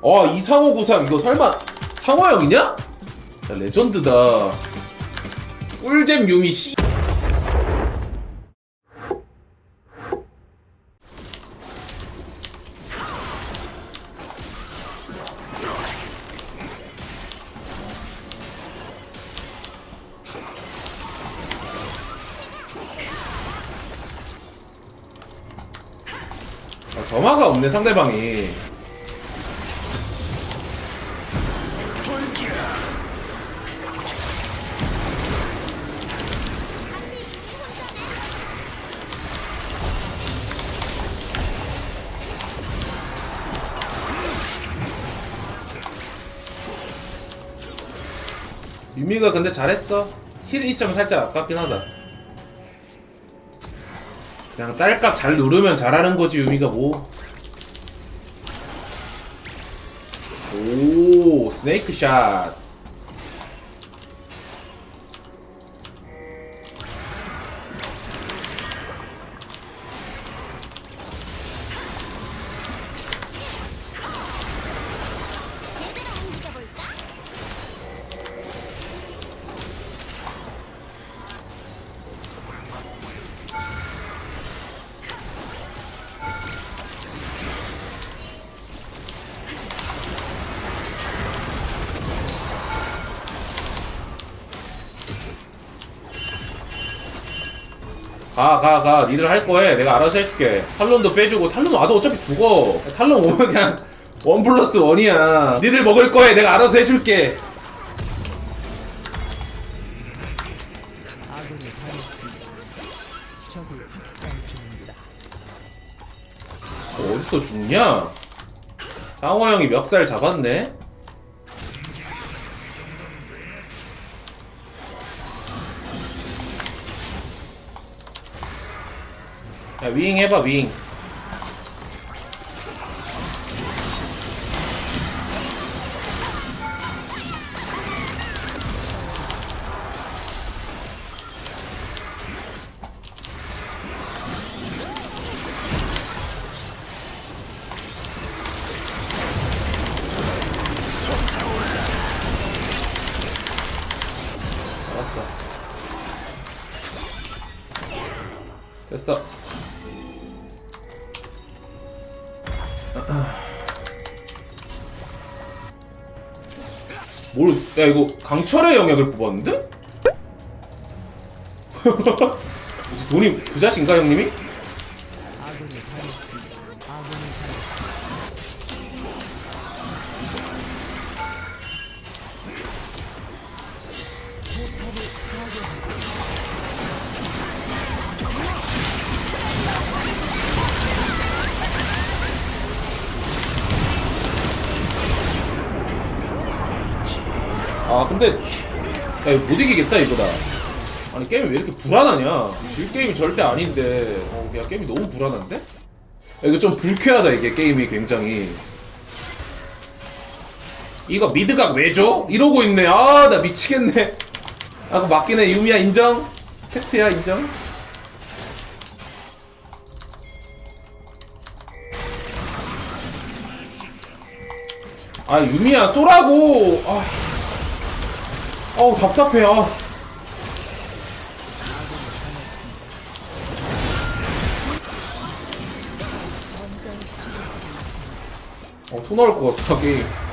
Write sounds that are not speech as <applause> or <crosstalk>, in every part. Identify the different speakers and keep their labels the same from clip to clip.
Speaker 1: 어 이상호 구상 이거 설마 상호 형이냐? 야, 레전드다. 꿀잼 유미 씨. 아, 점화가 없네 상대방이. 유미가 근데 잘했어. 힐 2점 살짝 아깝긴 하다. 그냥 딸깍 잘 누르면 잘하는 거지 유미가 뭐. 오 스네이크 샷. 가 가 가. 니들 할 거해 내가 알아서 해줄게. 탈론도 빼주고. 탈론 와도 어차피 죽어. 탈론 오면 그냥 원 플러스 원이야. 니들 먹을 거해 내가 알아서 해줄게. 어, 어디서 죽냐? 상호 형이 멱살 잡았네 야 윙 해봐 윙 됐어 뭘, 야 이거 강철의 영역을 뽑았는데? <laughs> 돈이 부자신가 형님이? 근데 야 이거 못 이기겠다 이거다. 아니 게임이 왜 이렇게 불안하냐? 질 게임이 절대 아닌데. 어, 야 게임이 너무 불안한데? 야, 이거 좀 불쾌하다 이게 게임이 굉장히. 이거 미드각 왜 줘? 이러고 있네. 아 나 미치겠네. 아 그거 맞긴 해. 유미야 인정? 팩트야 인정? 아 유미야 쏘라고! 아 어우 답답해 아. 어, 토 나올 것 같아, 게임.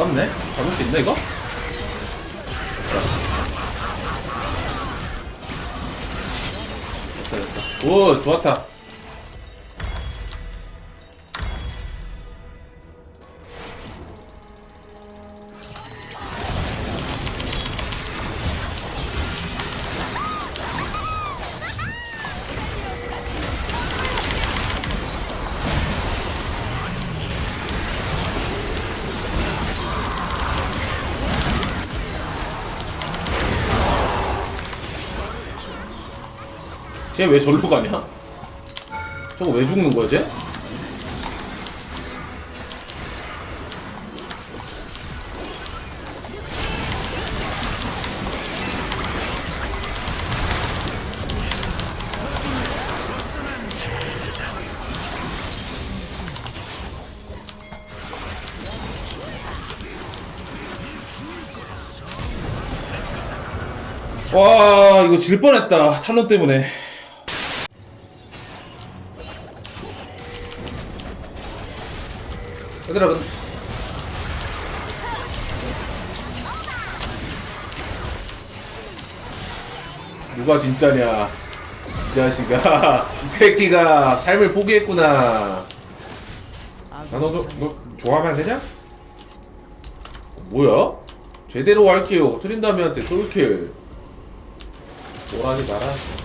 Speaker 1: 아깝네. 잡을 수 있나 이거? 됐다 됐다. 오 좋았다. 쟤 왜 절로 가냐? 저거 왜 죽는 거야 쟤? 와 이거 질 뻔했다 탈론 때문에 얘들아 근 누가 진짜냐 이 자식아 <laughs> 이 새끼가 삶을 포기했구나 나너너 너. 좋아하면 안 되냐? 뭐야? 제대로 할게요 트린다미한테 솔킬 뭐라지 마라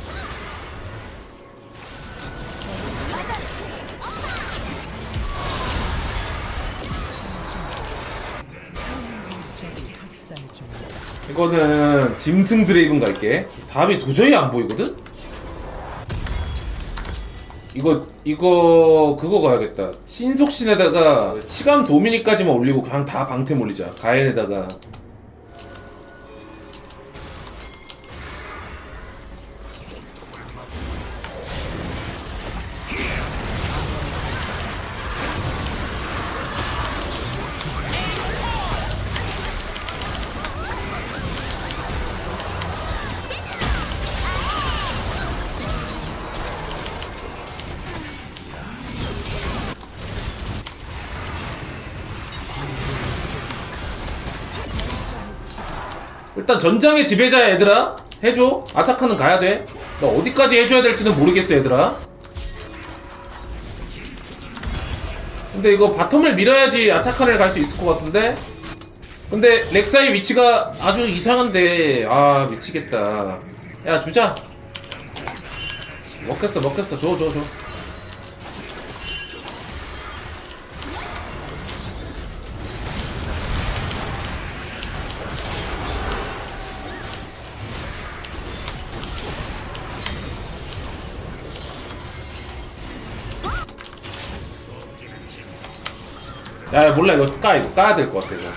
Speaker 1: 이거는 짐승 드레이븐 갈게. 답이 도저히 안 보이거든? 이거 이거 그거 가야겠다. 신속신에다가 치감 도미니까지만 올리고 그냥 다 방템 올리자. 가엔에다가 일단 전장의 지배자야 얘들아. 해줘. 아타카는 가야 돼 나 어디까지 해줘야 될지는 모르겠어 얘들아. 근데 이거 바텀을 밀어야지 아타카를 갈 수 있을 것 같은데? 근데 렉사의 위치가 아주 이상한데. 아 미치겠다. 야 주자. 먹겠어 먹겠어. 줘 줘, 줘. 야, 야 몰라 이거 까 이거 까야 될 것 같아 이거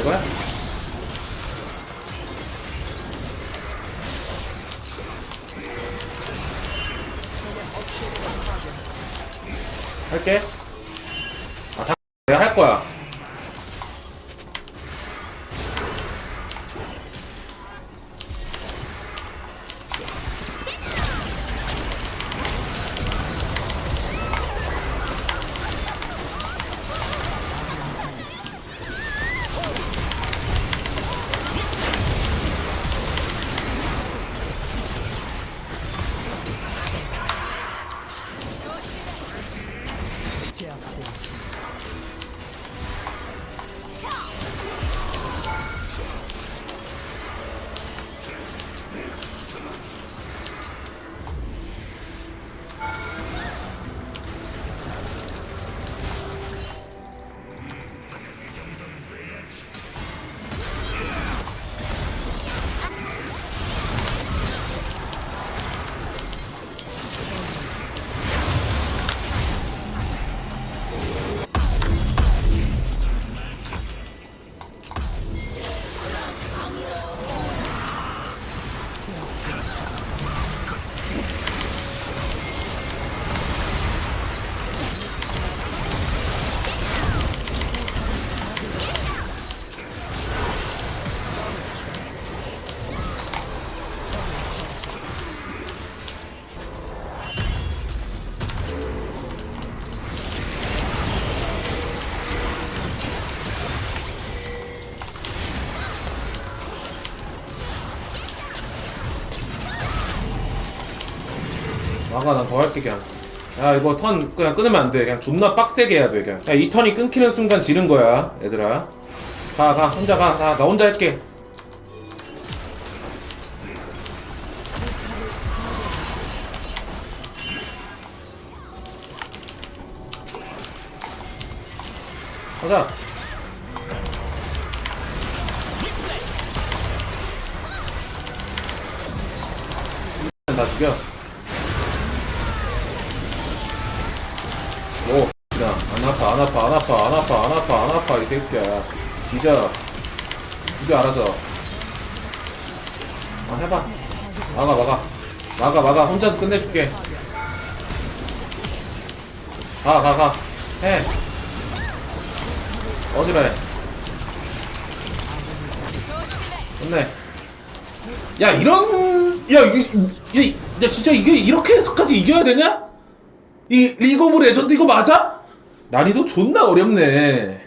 Speaker 1: 이거야? 할게 막아 난더 할게 그냥. 야 이거 턴 그냥 끊으면 안돼. 그냥 존나 빡세게 해야 돼 그냥. 야 이 턴이 끊기는 순간 지는 거야 얘들아. 가 가 혼자 가나 나 혼자 할게. 가자. 다 죽여 아파, 안 아파, 안 아파, 안 아파, 안 아파, 이 새끼야. 뒤져. 뒤져, 알아서. 아, 해봐. 막아, 막아. 막아, 막아. 혼자서 끝내줄게. 가, 가, 가. 해. 어지러해. 끝내. 야, 이런, 야, 이게, 야, 야, 진짜 이게 이렇게 해서까지 이겨야 되냐? 이 리그 오브 레전드 이거 맞아? 난이도 존나 어렵네.